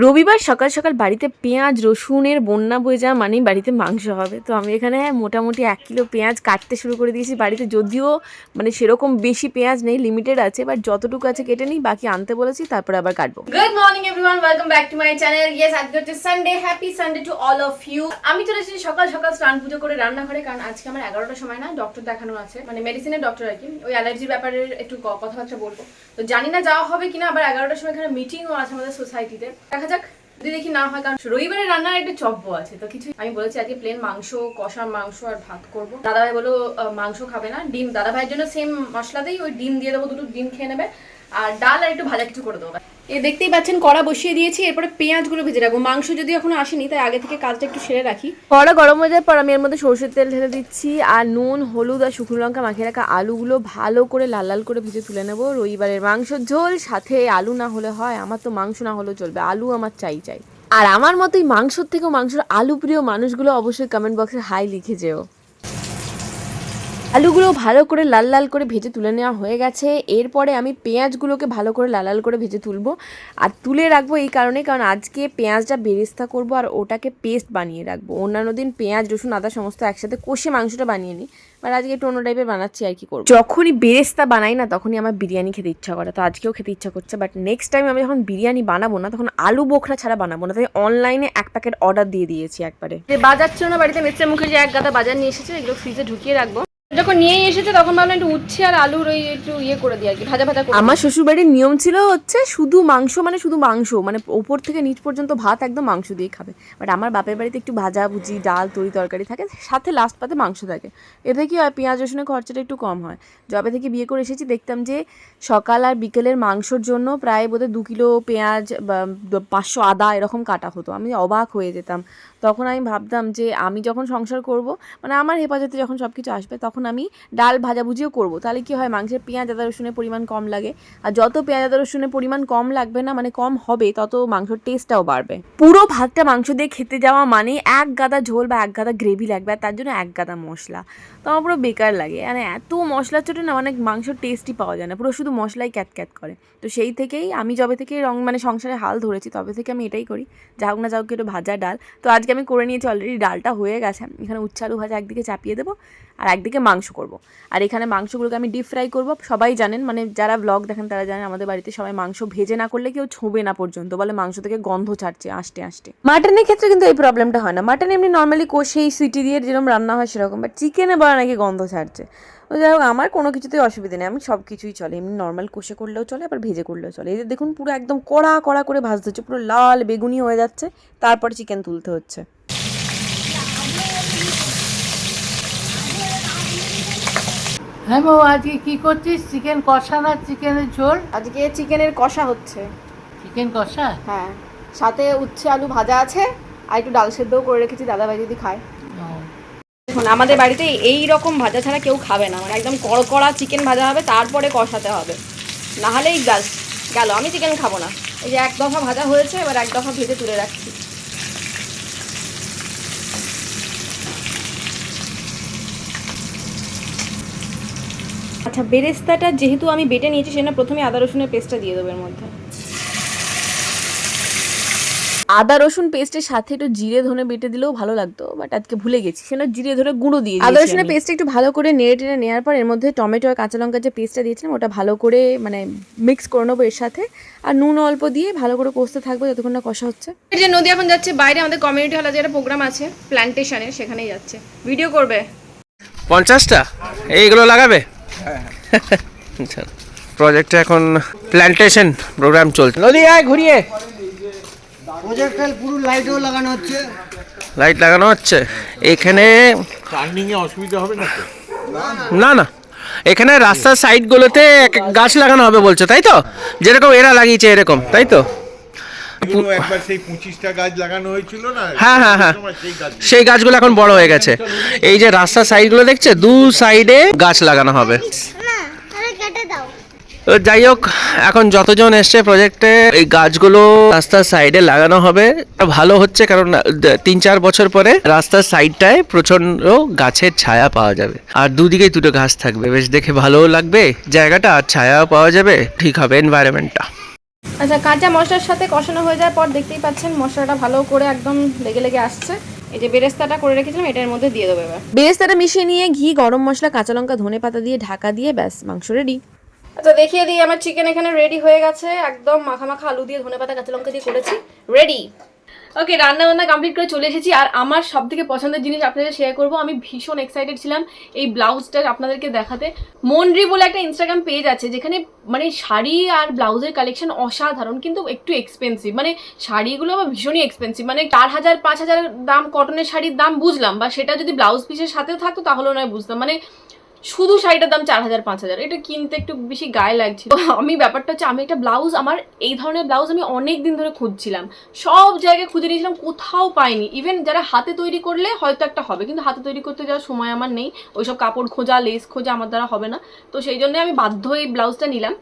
রবিবার সকাল সকাল বাড়িতে পেঁয়াজ, রসুনের, বন্যা বয়ে যাওয়া মানেই বাড়িতে মাংস হবে। তো আমি এখানে মোটামুটি এক কিলো পেঁয়াজ কাটতে শুরু করে দিয়েছি বাড়িতে। যদিও মানে সেরকম বেশি পেঁয়াজ নেই লিমিটেড আছে বাট যতটুকু আছে কেটে নিই, বাকি আনতে বলেছি, তারপরে আবার কাটবো। Good morning everyone welcome back to my channel yes আজকে হচ্ছে Sunday happy Sunday to all of you আমি চলে এসেছি সকাল সকাল স্নান পুজো করে রান্নাঘরে, কারণ আজকে আমার এগারোটার সময় না ডক্টর দেখানো আছে। মানে মেডিসিনের ডক্টর আর কি। ওই অ্যালার্জির ব্যাপারে একটু কথাবার্তা বলব। তো জানি না যাওয়া হবে কিনা, আবার এগারোটার সময় এখানে মিটিংও আছে আমাদের সোসাইটিতে দেখা যাক, যদি দেখি না হয়, কারণ রবিবারের রান্নার একটা চব্য আছে, তো কিছু আমি বলেছি আজকে প্লেন মাংস, কষার মাংস আর ভাত করব। দাদাভাই বলো মাংস খাবে না, ডিম। দাদাভাইয়ের জন্য সেম মশলাতেই ওই ডিম দিয়ে দেবো, দুটো ডিম খেয়ে নেবে। আর ডাল আর একটু ভাজা কিছু করে দেবো এ দেখতেই পাচ্ছেন, কড়া বসিয়ে দিয়েছি, এরপরে পেঁয়াজগুলো ভেজে রাখব। মাংস যদি এখনও আসেনি, তাই আগে থেকে কাজটা একটু সেরে রাখি। কড়া গরম হয়ে যাওয়ার পর আমি এর মধ্যে সরষের তেল ঢেলে দিচ্ছি, আর নুন, হলুদ আর শুকনো লঙ্কা মাখিয়ে রাখা আলুগুলো ভালো করে লাল লাল করে ভেজে তুলে নেব। রবিবারের মাংসর ঝোল, সাথে আলু না হলে হয়, আমার তো মাংস না হলেও চলবে, আলু আমার চাই চাই। আর আমার মতোই মাংসর থেকেও মাংসর আলু প্রিয় মানুষগুলো অবশ্যই কমেন্ট বক্সে হাই লিখে যেও। আলুগুলো ভালো করে লাল লাল করে ভেজে তুলে নেওয়া হয়ে গেছে। এরপরে আমি পেঁয়াজগুলোকে ভালো করে লাল লাল করে ভেজে তুলবো আর তুলে রাখব এই কারণে, কারণ আজকে পেঁয়াজটা বেরেস্তা করব আর ওটাকে পেস্ট বানিয়ে রাখব। অন্যান্য দিন পেঁয়াজ, রসুন, আদা সমস্ত একসাথে কষে মাংসটা বানিয়ে নিই বাট আজকে একটু অন্য টাইপের বানাচ্ছি আর কি করব। যখনই বেরেস্তা বানাই না, তখনই আমার বিরিয়ানি খেতে ইচ্ছা করে। তো আজকেও খেতে ইচ্ছা করছে বাট নেক্সট টাইম আমি যখন বিরিয়ানি বানাবো না, তখন আলু বোখরা ছাড়া বানাবো না। তাই অনলাইনে এক প্যাকেট অর্ডার দিয়ে দিয়েছি একবারে। যে বাজার ছিল না, বাড়িতে মেসের মুখে যে এক গাদা বাজার নিয়ে এসেছে, এগুলো ফ্রিজে ঢুকিয়ে রাখব। যখন নিয়েই এসেছে তখন ভাবলাম একটু উচ্ছে আর আলুর ওই একটু ইয়ে করে দিই আর কি ভাজা ভাজা করে আমার শ্বশুরবাড়ির নিয়ম ছিল হচ্ছে শুধু মাংস মানে শুধু মাংস মানে ওপর থেকে নিচ পর্যন্ত ভাত একদম মাংস দিয়ে খাবে। বাট আমার বাপের বাড়িতে একটু ভাজা ভুজি ডাল তরি তরকারি থাকে সাথে লাস্ট পাতে মাংস থাকে। এতে কি হয় পেঁয়াজ রসুনের খরচাটা একটু কম হয়। যবে থেকে বিয়ে করে এসেছি দেখতাম যে সকাল আর বিকেলের মাংসর জন্য প্রায় বোধহয় দু কিলো পেঁয়াজ বা পাঁচশো আদা এরকম কাটা হতো। আমি অবাক হয়ে যেতাম। তখন আমি ভাবতাম যে আমি যখন সংসার করব মানে আমার হেফাজতে যখন সব কিছু আসবে, তখন আমি ডাল ভাজাভুজিও করব। তাহলে কি হয়, মাংসের পেঁয়াজ, আদা, রসুনের পরিমাণ কম লাগে। আর যত পেঁয়াজ, আদা, রসুনের পরিমাণ কম লাগবে না মানে কম হবে, তত মাংসর টেস্টটাও বাড়বে। পুরো ভাতটা মাংস দিয়ে খেতে যাওয়া মানে এক গাদা ঝোল বা এক গাদা গ্রেভি লাগবে, আর তার জন্য এক গাদা মশলা। তো আমার পুরো বেকার লাগে। মানে এত মশলা চটে না মানে মাংসর টেস্টই পাওয়া যায় না, পুরো শুধু মশলাই ক্যাট ক্যাট করে। তো সেই থেকেই আমি যবে থেকে রং মানে সংসারে হাল ধরেছি, তবে থেকে আমি এটাই করি যা হোক না যা হোক একটু ভাজা ডাল। তো আজকে আমি করে নিয়েছি অলরেডি ডালটা হয়ে গেছে। এখানে উচ্ছে আলু ভাজা একদিকে চাপিয়ে দেবো আর একদিকে মাংস করব। আর এখানে মাংসগুলোকে আমি ডিপ ফ্রাই করব। সবাই জানেন মানে যারা ব্লগ দেখেন তারা জানেন, আমাদের বাড়িতে সবাই মাংস ভেজে না করলে কেউ ছোঁবে না পর্যন্ত। বলে মাংস থেকে গন্ধ ছাড়ছে আসতে আসতে। মাটনের ক্ষেত্রে কিন্তু এই প্রবলেমটা হয় না। মাটন এমনি নর্মালি কষেই সিটি দিয়ে যেরকম রান্না হয় সেরকম বাট চিকেনে বলা নাকি গন্ধ ছাড়ছে। তো যাই হোক আমার কোনো কিছুতেই অসুবিধা নেই। আমি সব কিছুই চলে। এমনি নর্মাল কষে করলেও চলে আবার ভেজে করলেও চলে। এই যে দেখুন পুরো একদম কড়া কড়া করে ভাজতে হচ্ছে। পুরো লাল বেগুনি হয়ে যাচ্ছে। তারপর চিকেন তুলতে হচ্ছে। হ্যাঁ বউ আজকে কি করছিস? চিকেন কষা না চিকেনের ঝোল? আজকে চিকেনের কষা হচ্ছে। চিকেন কষা? হ্যাঁ। সাথে উচ্ছে আলু ভাজা আছে আর একটু ডাল সেদ্ধও করে রেখেছি। দাদাভাই যদি খায়। দেখুন, আমাদের বাড়িতে এই রকম ভাজা ছাড়া কেউ খাবে না। মানে একদম কড়কড়া চিকেন ভাজা হবে, তারপরে কষাতে হবে। না হলেই গাছ গেল। আমি চিকেন খাব না। এই যে এক দফা ভাজা হয়েছে, এবার এক দফা ভেজে তুলে রাখছি। আচ্ছা বেরেস্তাটা যেহেতু আমি বেটে নিয়েছি সেটা প্রথমে আদা রসুনের পেস্টটা দিয়ে দেবো এর মধ্যে। আদা রসুন পেস্টের সাথে একটু জিরে ধনে বেটে দিলেও ভালো লাগতো বাট আজকে ভুলে গেছি। সেটা জিরে ধরে গুঁড়ো দিয়ে আদা রসুনের পেস্টটা একটু ভালো করে নেড়ে টেড়ে নেওয়ার পর এর মধ্যে টমেটো আর কাঁচা লঙ্কার যে পেস্টটা দিয়েছিলাম ওটা ভালো করে মানে মিক্স করে নেব এর সাথে। আর নুন অল্প দিয়ে ভালো করে কষতে থাকব যতক্ষণ না কষা হচ্ছে। এই যে নদী এখন যাচ্ছে বাইরে আমাদের কমিউনিটি হলে যে একটা প্রোগ্রাম আছে প্ল্যান্টেশনে সেখানেই যাচ্ছে। ভিডিও করবে। পঞ্চাশটা? এইগুলো লাগাবে? প্রজেক্টে এখন প্ল্যান্টেশন প্রোগ্রাম চলছে। নদী আয় ঘুরিয়ে। পুরো লাইটও লাগানো হচ্ছে। লাইট লাগানো হচ্ছে। এখানে টার্নিং এ অসুবিধা হবে না না না। এখানে রাস্তার সাইডগুলোতে এক গাছ লাগানো হবে বলছো তাই তো? যেরকম এরা লাগিয়েছে এরকম তাই তো? একবার সেই পঁচিশটা গাছ লাগানো হয়েছিল না হ্যাঁ হ্যাঁ হ্যাঁ। সেই গাছগুলো এখন বড় হয়ে গেছে। এই যে রাস্তার সাইডগুলো দেখছে দু সাইডে গাছ লাগানো হবে। যাই হোক এখন যতজন এসছে প্রজেক্টে এই গাছগুলো রাস্তার সাইডে লাগানো হবে। ভালো হচ্ছে কারণ তিন চার বছর পরে রাস্তার সাইডটায় প্রচণ্ড গাছের ছায়া পাওয়া যাবে। আর দুদিকেই দুটো গাছ থাকবে। বেশ দেখে ভালোও লাগবে। জায়গাটা আর ছায়াও পাওয়া যাবে। ঠিক হবে এনভায়রনমেন্টটা আচ্ছা কাঁচা মশলার সাথে কষানো হয়ে যাওয়ার পর দেখতেই পাচ্ছেন মশলাটা ভালো করে একদম লেগে লেগে আসছে। এই যে বেরেস্তাটা করে রেখেছিলাম এটার মধ্যে দিয়ে দেবো এবার। বেরেস্তাটা মিশিয়ে নিয়ে ঘি গরম মশলা কাঁচা লঙ্কা ধনে পাতা দিয়ে ঢাকা দিয়ে ব্যাস মাংস রেডি আচ্ছা দেখিয়ে দিই, আমার চিকেন এখানে রেডি হয়ে গেছে। একদম মাখা মাখা আলু দিয়ে ধনে পাতা কাঁচা লঙ্কা দিয়ে করেছি। রেডি ওকে রান্না বান্না কমপ্লিট করে চলে এসেছি। আর আমার সব থেকে পছন্দের জিনিস আপনাদের শেয়ার করব। আমি ভীষণ এক্সাইটেড ছিলাম এই ব্লাউজটা আপনাদেরকে দেখাতে। মনরি বলে একটা ইনস্টাগ্রাম পেজ আছে, যেখানে মানে শাড়ি আর ব্লাউজের কালেকশন অসাধারণ, কিন্তু একটু এক্সপেন্সিভ মানে শাড়িগুলো আবার ভীষণই এক্সপেন্সিভ মানে চার হাজার, পাঁচ হাজার দাম কটনের শাড়ির দাম বুঝলাম, বা সেটা যদি ব্লাউজ পিসের সাথেও থাকতো তাহলেও নয় বুঝতাম। মানে শুধু শাড়িটার দাম চার হাজার, পাঁচ হাজার। এটা কিনতে একটু বেশি গায়ে লাগছিল। আমি ব্যাপারটা হচ্ছে, আমি একটা ব্লাউজ, আমার এই ধরনের ব্লাউজ আমি অনেক দিন ধরে খুঁজছিলাম। সব জায়গায় খুঁজে নিয়েছিলাম, কোথাও পাইনি। ইভেন যারা হাতে তৈরি করলে হয়তো একটা হবে, কিন্তু হাতে তৈরি করতে যাওয়ার সময় আমার নেই। ওইসব কাপড় খোঁজা লেস খোঁজা আমার দ্বারা হবে না। তো সেই জন্য আমি বাধ্য এই ব্লাউজটা নিলাম।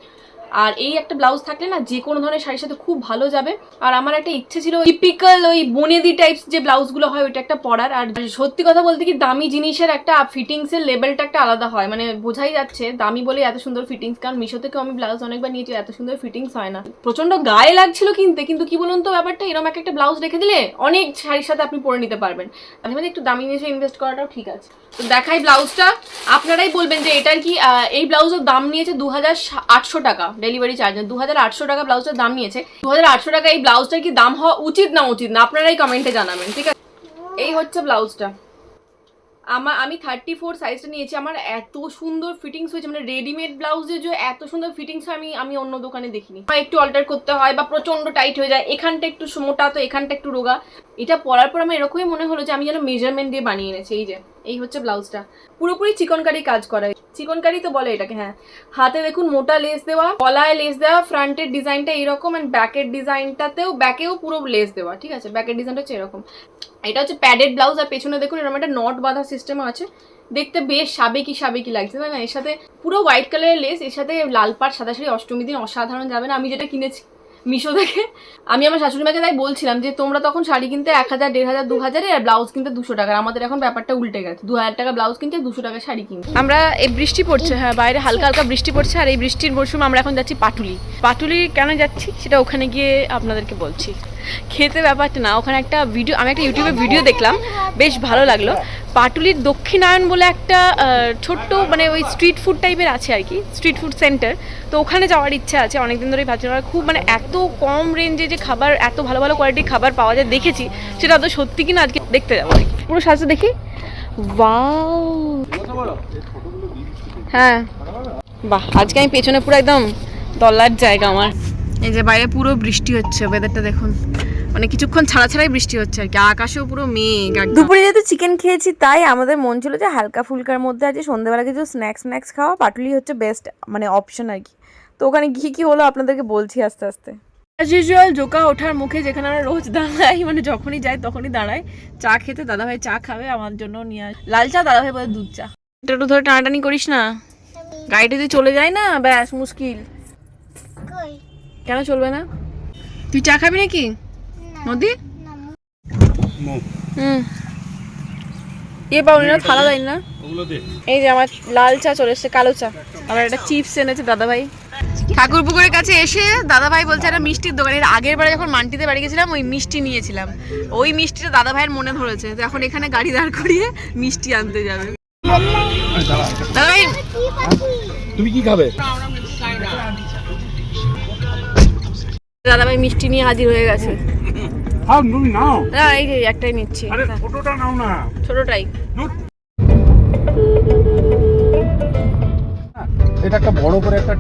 আর এই একটা ব্লাউজ থাকলে না যে কোনো ধরনের শাড়ির সাথে খুব ভালো যাবে। আর আমার একটা ইচ্ছে ছিল টিপিক্যাল ওই বনেদি টাইপস যে ব্লাউজগুলো হয়, ওইটা একটা পরার। আর সত্যি কথা বলতে কি, দামি জিনিসের একটা ফিটিংসের লেভেলটা একটা আলাদা হয়। মানে বোঝাই যাচ্ছে, দামি বলে এত সুন্দর ফিটিংস কারণ মিশো থেকেও আমি ব্লাউজ অনেকবার নিয়েছি, এত সুন্দর ফিটিংস হয় না। প্রচণ্ড গায়ে লাগছিল কিনতে, কিন্তু কি বলুন তো ব্যাপারটা এরকম একটা একটা ব্লাউজ রেখে দিলে অনেক শাড়ির সাথে আপনি পরে নিতে পারবেন। মাঝে মাঝে একটু দামি জিনিসে ইনভেস্ট করাটাও ঠিক আছে। তো দেখাই ব্লাউজটা। আপনারাই বলবেন যে এটার কি এই ব্লাউজের দাম নিয়েছে দু হাজার আটশো টাকা। ডেলিভারি চার্জ দু হাজার আটশো টাকা ব্লাউজটার দাম নিয়েছে। দু হাজার আটশো টাকা এই ব্লাউজটার কি দাম হওয়া উচিত না উচিত না? আপনারাই কমেন্টে জানাবেন, ঠিক আছে? এই হচ্ছে ব্লাউজটা। আমার আমি থার্টি ফোর সাইজটা নিয়েছি। আমার এত সুন্দর ফিটিংস হয়েছে। মানে রেডিমেড ব্লাউজে যে এত সুন্দর ফিটিংস আমি আমি অন্য দোকানে দেখিনি। একটু অল্টার করতে হয় বা প্রচণ্ড টাইট হয়ে যায়। এখানটা একটু মোটা, তো এখানটা একটু রোগা। এটা পরার পর আমার এরকমই মনে হলো যে আমি যেন মেজারমেন্ট দিয়ে বানিয়ে এনেছি, এই যে। এই হচ্ছে ব্লাউজটা। পুরোপুরি চিকনকারি কাজ করা চিকনকারি তো বলে এটাকে হ্যাঁ। হাতে দেখুন মোটা লেস দেওয়া, গলায় লেস দেওয়া ফ্রন্টের ডিজাইনটা এরকম অ্যান্ড ব্যাকের ডিজাইনটাতেও ব্যাকেও পুরো লেস দেওয়া, ঠিক আছে? ব্যাকের ডিজাইনটা হচ্ছে এরকম। এটা হচ্ছে প্যাডেড ব্লাউজ আর পেছনে দেখুন এরকম একটা নট বাঁধা সিস্টেম আছে। দেখতে বেশ সাবেকি সাবেকি লাগছে, তাই না? এর সাথে পুরো হোয়াইট কালারের লেস এর সাথে লাল পাট সাদা শাড়ি অষ্টমী দিন অসাধারণ যাবে না। আমি যেটা কিনেছি মিশো থেকে। আমি আমার শাশুড়ি মাকে তাই বলছিলাম যে, তোমরা তখন শাড়ি কিনতে এক হাজার, দেড় হাজার, দু হাজারে আর ব্লাউজ কিনতে দুশো টাকার আমাদের এখন ব্যাপারটা উল্টে গেছে। দু হাজার টাকা ব্লাউজ কিনতে দুশো টাকা শাড়ি কিনতে। আমরা এই বৃষ্টি পড়ছে হ্যাঁ বাইরে হালকা হালকা বৃষ্টি পড়ছে, আর এই বৃষ্টির মরশুমে আমরা এখন যাচ্ছি পাটুলি। পাটুলি কেন যাচ্ছি সেটা ওখানে গিয়ে আপনাদেরকে বলছি। খেতে ব্যাপারটা না, ওখানে একটা ভিডিও আমি একটা ইউটিউবে ভিডিও দেখলাম, বেশ ভালো লাগল। পাটুলির দক্ষিণায়ন বলে একটা ছোট্ট মানে ওই স্ট্রিট ফুড টাইপের আছে আর কি স্ট্রিট ফুড সেন্টার তো ওখানে যাওয়ার ইচ্ছা আছে, অনেকদিন ধরেই ভাবছি আর খুব মানে এত কম রেঞ্জে যে খাবার, এত ভালো ভালো কোয়ালিটির খাবার পাওয়া যায় দেখেছি, সেটা তো সত্যি কিনা আজকে দেখতে যাব। পুরো সাজটা দেখি। ওয়াও! হ্যাঁ। বাহ, আজকে আমি পেছনে পুরো একদম দলার জায়গা আমার। এই যে বাইরে পুরো বৃষ্টি হচ্ছে ওয়েদারটা দেখুন। মানে কিছুক্ষণ ছাড়া ছাড়াই বৃষ্টি হচ্ছে আর কি আকাশেও পুরো মেঘ একদম। দুপুরে যেহেতু চিকেন খেয়েছি তাই আমাদের মন ছিল যে হালকা ফুলকার মধ্যে আছে সন্ধ্যেবেলা কিছু স্ন্যাক্স স্ন্যাক্স খাওয়া পাটুলি হচ্ছে বেস্ট মানে অপশন আর কি। তো ওখানে গিয়ে কি হলো আপনাদেরকে বলছি আস্তে আস্তে। অ্যাজ ইউজুয়াল জোকা ওঠার মুখে যেখানে আমরা রোজ দাঁড়াই মানে যখনই যাই তখনই দাঁড়াই। চা খেতে দাদাভাই চা খাবে আমার জন্য নিয়ে আস লাল চা দাদাভাই বলে দুধ চা। এটা একটু ধরে টানাটানি করিস না। গাড়িটা যদি চলে যায় না ব্যাস মুশকিল। কেন চলবে না? তুই চা খাবি নাকি? নদী হুম। এ পাবনি না থালা দেয় না। এই যে আমার লাল চা চলে এসছে কালো চা। আবার একটা চিপস এনেছে দাদা ভাই ঠাকুর পুকুরের কাছে এসে দাদা ভাই বলছে একটা মিষ্টির দোকান। এর আগের বারে যখন মান্টিতে বাড়ি গেছিলাম ওই মিষ্টি নিয়েছিলাম। ওই মিষ্টিটা দাদা ভাইয়ের মনে ধরেছে। তো এখন এখানে গাড়ি দাঁড় করিয়ে মিষ্টি আনতে যাবে। দাদা ভাই তুমি কি খাবে? দাদা ভাই মিষ্টি নিয়ে হাজির হয়ে গেছে। খাও তুমি নাও। না এই যে একটাই নিচ্ছি। আরে ছোটটা নাও না। ছোটটাই। এটা একটা বড় করে একটা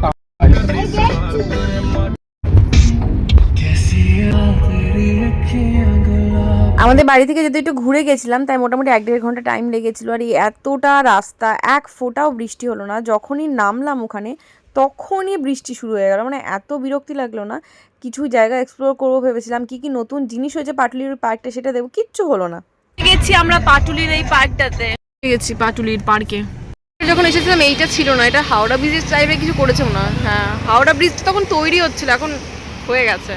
আমাদের বাড়ি থেকে যদি একটু ঘুরে গেছিলাম তাই মোটামুটি এক দেড় ঘণ্টা টাইম লেগেছিল। আর এই এতটা রাস্তা এক ফোঁটাও বৃষ্টি হলো না। যখনই নামলাম ওখানে তখনই বৃষ্টি শুরু হয়ে গেল। মানে এত বিরক্তি লাগল না। কিছু জায়গা এক্সপ্লোর করব ভেবেছিলাম। কি কি নতুন জিনিস হয়েছে পাটুলির পার্কটা সেটা দেখব কিচ্ছু হলো না। গেছি আমরা পাটুলির এই পার্কটাতে গেছি পাটুলির পার্কে যখন এসেছিলাম এইটা ছিল না এটা হাওড়া ব্রিজের টাইপের কিছু করেছে না হ্যাঁ। হাওড়া ব্রিজ তখন তৈরি হচ্ছিল এখন হয়ে গেছে।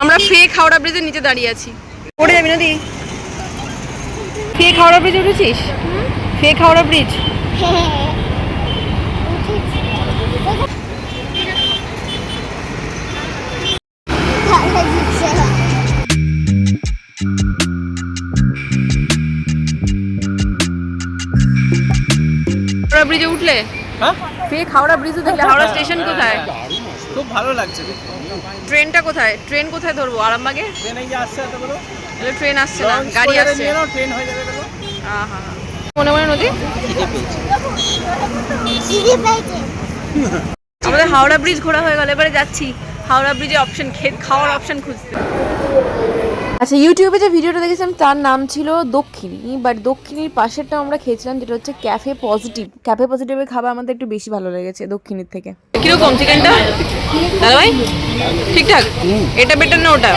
আমরা ফেক হাওড়া ব্রিজের নিচে দাঁড়িয়ে আছি। পড়ে যাবি নদী ফেক হাওড়া ব্রিজ উঠেছিস? ফেক হাওড়া ব্রিজ উঠলে হ্যাঁ? ফেক হাওড়া ব্রিজে দেখলে হাওড়া স্টেশন কোথায়? খুব ভালো লাগছে ট্রেনটা কোথায়? ট্রেন কোথায় ধরবো? আরামবাগে? ট্রেনে যে আসছে এত ট্রেন আসছে না গাড়ি আসছে। ট্রেন হয়ে যাবে মনে মনে নদী? আমাদের হাওড়া ব্রিজ ঘোরা হয়ে গেল এবারে যাচ্ছি। হাওড়া ব্রিজে অপশন খাওয়ার অপশন খুঁজতে। আচ্ছা ইউটিউবে যে ভিডিওটা দেখেছিলাম, তার নাম ছিল দক্ষিণী বাট দক্ষিণীর পাশেরটা আমরা খেয়েছিলাম, যেটা হচ্ছে ক্যাফে পজিটিভ ক্যাফে পজিটিভের খাবার আমাদের একটু বেশি ভালো লেগেছে দক্ষিণীর থেকে। কীরকম চিকেনটা? দাদা ভাই? ঠিকঠাক? এটা বেটার না ওটা?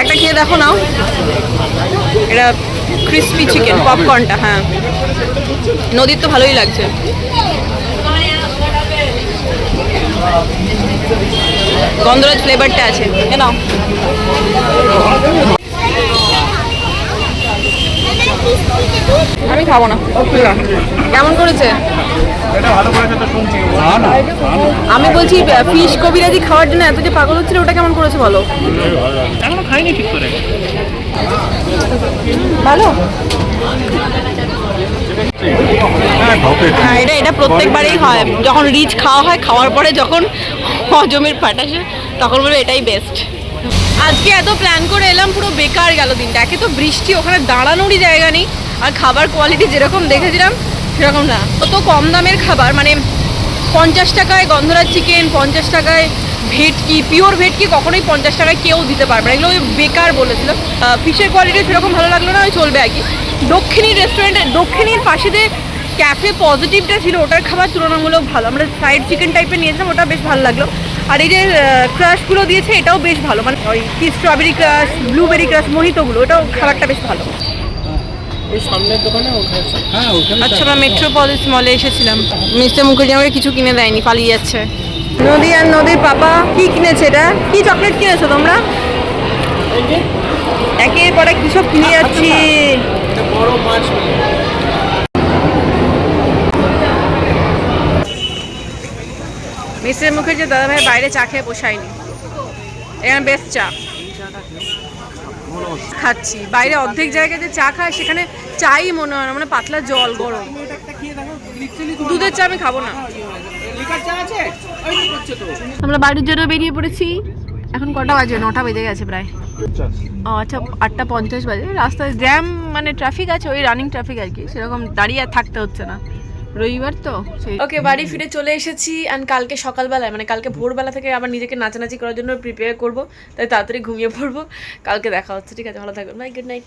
একটা খেয়ে দেখো নাও। এটা ক্রিস্পি চিকেন পপকর্নটা হ্যাঁ। নদীর তো ভালোই লাগছে। গন্ধরাজ ফ্লেভারটা আছে নাও। আমি খাব না। কেমন করেছে? আমি বলছি ফিশ কবিরাজি খাওয়ার জন্য এত যে পাগল হচ্ছিল ওটা কেমন করেছে বলো? খাইনি ঠিক করে। ভালো? হ্যাঁ এটা এটা প্রত্যেকবারেই হয়। যখন রিচ খাওয়া হয়, খাওয়ার পরে যখন হজমের ফাটাসে তখন বলবে এটাই বেস্ট আজকে এত প্ল্যান করে এলাম, পুরো বেকার গেল দিনটা। একে তো বৃষ্টি, ওখানে দাঁড়ানোরই জায়গা নেই। আর খাবার কোয়ালিটি যেরকম দেখেছিলাম, সেরকম না। অত কম দামের খাবার মানে পঞ্চাশ টাকায় গন্ধরাজ চিকেন পঞ্চাশ টাকায় ভেটকি পিওর ভেটকি কখনোই পঞ্চাশ টাকায় কেউ দিতে পারবে না। এগুলো ওই বেকার বলেছিল। ফিশের কোয়ালিটি সেরকম ভালো লাগল না ওই চলবে আর কি। দক্ষিণী রেস্টুরেন্টে দক্ষিণীর পাশে যে ক্যাফে পজিটিভটা ছিল ওটার খাবার তুলনামূলক ভালো। আমরা ফ্রাইড চিকেন টাইপের নিয়েছিলাম ওটা বেশ ভালো লাগল। আর এই যে ক্রাশগুলো দিয়েছে এটাও বেশ ভালো। মানে ওই কি স্ট্রবেরি ক্রাশ ব্লুবেরি ক্রাশ মোহিতোগুলো ওটাও খাবারটা বেশ ভালো। হ্যাঁ ওখানে আচ্ছা আমরা মেট্রোপলিস মলে এসেছিলাম। মিস্টার মুখার্জি আমাকে কিছু কিনে দেয়নি পালিয়ে যাচ্ছে। নদী আর নদীর পাপা কি কিনেছে এটা? কি চকলেট কিনেছো তোমরা? একের পর কি সব কিনে যাচ্ছি। মাছ মিস্টার মুখার্জি দাদা ভাই বাইরে চা খেয়ে পোষায়নি এখানে বেশ চা। খাচ্ছি। বাইরে অর্ধেক জায়গায় যে চা খায়, সেখানে চাই মনে হয় না মানে পাতলা জল গরম। দুধের চা আমি খাব না। আমরা বাড়ির জন্য বেরিয়ে পড়েছি। এখন কটা বাজে? নটা বেজে গেছে প্রায়। ও আচ্ছা আটটা পঞ্চাশ বাজে। রাস্তায় জ্যাম মানে ট্রাফিক আছে ওই রানিং ট্রাফিক আর কি। সেরকম দাঁড়িয়ে আর থাকতে হচ্ছে না। রবিবার তো ওকে বাড়ি ফিরে চলে এসেছি অ্যান্ড কালকে সকালবেলায় মানে কালকে ভোরবেলা থেকে আবার নিজেকে নাচানাচি করার জন্য প্রিপেয়ার করব। তাই তাড়াতাড়ি ঘুমিয়ে পড়ব। কালকে দেখা হচ্ছে। ঠিক আছে ভালো থাকবেন। Bye good night